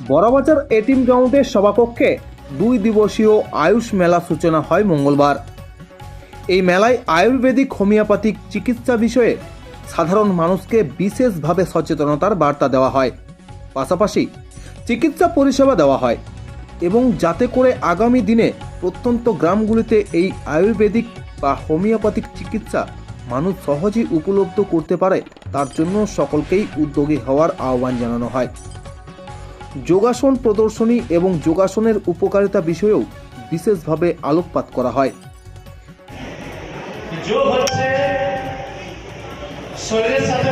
বড়বাজার এটিম গ্রাউন্ডের সভাকক্ষে দুই দিবসীয় আয়ুষ মেলা সূচনা হয় মঙ্গলবার। এই মেলায় আয়ুর্বেদিক, হোমিওপ্যাথিক চিকিৎসা বিষয়ে সাধারণ মানুষকে বিশেষভাবে সচেতনতার বার্তা দেওয়া হয়। পাশাপাশি চিকিৎসা পরিষেবা দেওয়া হয় এবং যাতে করে আগামী দিনে প্রত্যন্ত গ্রামগুলিতে এই আয়ুর্বেদিক বা হোমিওপ্যাথিক চিকিৎসা মানুষ সহজেই উপলব্ধ করতে পারে, তার জন্য সকলকেই উদ্যোগী হওয়ার আহ্বান জানানো হয়। যোগাসন প্রদর্শনী এবং যোগাসনের উপকারিতা বিষয়েও বিশেষভাবে আলোকপাত করা হয়। যোগ হচ্ছে শরীরের সাথে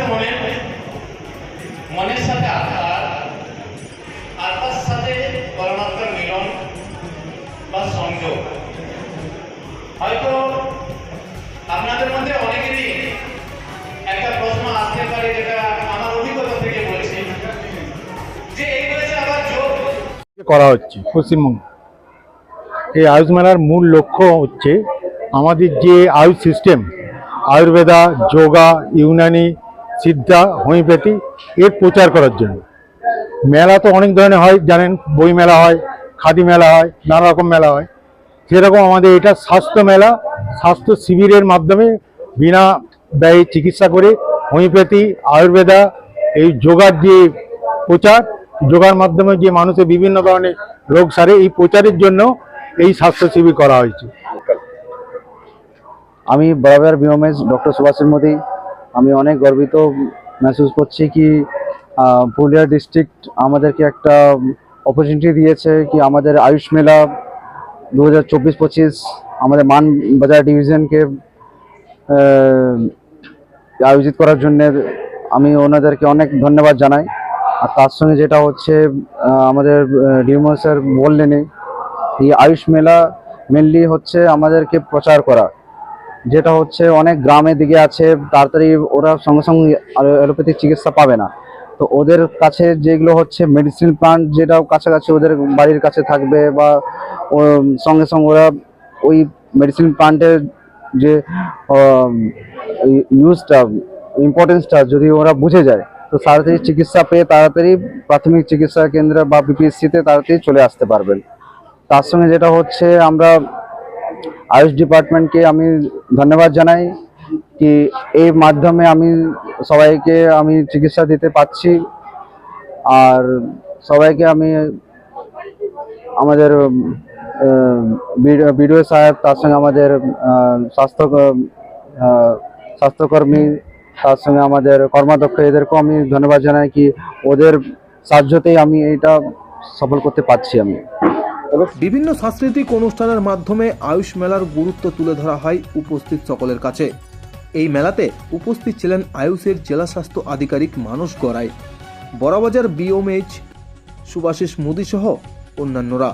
মনের সাথে আত্মার আত্মার সাথে পরমাত্মার মিলন বা সংযোগ। হয়তো করা হচ্ছে পশ্চিমবঙ্গ। এই আয়ুষ মেলার মূল লক্ষ্য হচ্ছে আমাদের যে আয়ুষ সিস্টেম, আয়ুর্বেদা, যোগা, ইউনানি, সিদ্ধা, হোমিওপ্যাথি, এর প্রচার করার জন্য। মেলা তো অনেক ধরনের হয়, জানেন, বই মেলা হয়, খাদি মেলা হয়, নানা রকম মেলা হয়। সেরকম আমাদের এটা স্বাস্থ্য মেলা, স্বাস্থ্য শিবিরের মাধ্যমে বিনা ব্যয়ে চিকিৎসা করে হোমিওপ্যাথি, আয়ুর্বেদা, এই যোগার যে প্রচার যোগার মাধ্যমে যে মানুষের বিভিন্ন ধরনের রোগ সারে, এই প্রচারের জন্য এই স্বাস্থ্য শিবির করা হয়েছে। আমি বরাবর বিওমেস ডক্টর সুভাষের মোদী আমি অনেক গর্বিত মেহসুস করছি কি পুরুলিয়া ডিস্ট্রিক্ট আমাদেরকে একটা অপরচুনিটি দিয়েছে কি আমাদের আয়ুষ মেলা দু হাজার চব্বিশ পঁচিশ আমাদের মান বাজার ডিভিশনকে আয়োজিত করার জন্য আমি ওনাদেরকে অনেক ধন্যবাদ জানাই। আর তার সঙ্গে যেটা হচ্ছে আমাদের ডিউমো স্যার বললেনই এই আয়ুষ মেলা মেনলি হচ্ছে আমাদেরকে প্রচার করা। যেটা হচ্ছে অনেক গ্রামের দিকে আছে, তাড়াতাড়ি ওরা সঙ্গে সঙ্গে অ্যালোপ্যাথিক চিকিৎসা পাবে না। তো ওদের কাছে যেগুলো হচ্ছে মেডিসিন প্লান্ট যেটা কাছাকাছি ওদের বাড়ির কাছে থাকবে বা সঙ্গে সঙ্গে ওরা ওই মেডিসিন প্লান্টের যে ইউজটা ইম্পর্টেন্সটা যদি ওরা বুঝে যায় তো তাড়াতাড়ি চিকিৎসা পেয়ে তাড়াতাড়ি প্রাথমিক চিকিৎসা কেন্দ্র বা বিপিএসসিতে তাড়াতাড়ি চলে আসতে পারবেন। তার সঙ্গে যেটা হচ্ছে, আমরা আয়ুষ ডিপার্টমেন্টকে আমি ধন্যবাদ জানাই কি এই মাধ্যমে আমি সবাইকে আমি চিকিৎসা দিতে পারছি। আর সবাইকে আমি আমাদের বিডিও সাহেব, তার সঙ্গে আমাদের স্বাস্থ্য স্বাস্থ্যকর্মী তার সঙ্গে আমাদের কর্মাধ্যক্ষ এদেরকেও আমি ধন্যবাদ জানাই কি ওদের সাহায্যতেই আমি এটা সফল করতে পারছি আমি। বিভিন্ন সাংস্কৃতিক অনুষ্ঠানের মাধ্যমে আয়ুষ মেলার গুরুত্ব তুলে ধরা হয় উপস্থিত সকলের কাছে। এই মেলাতে উপস্থিত ছিলেন আয়ুষের জেলা স্বাস্থ্য আধিকারিক মানস গড়াই, বড়বাজার বিওমএইচ সুভাশিস মোদী সহ অন্যান্যরা।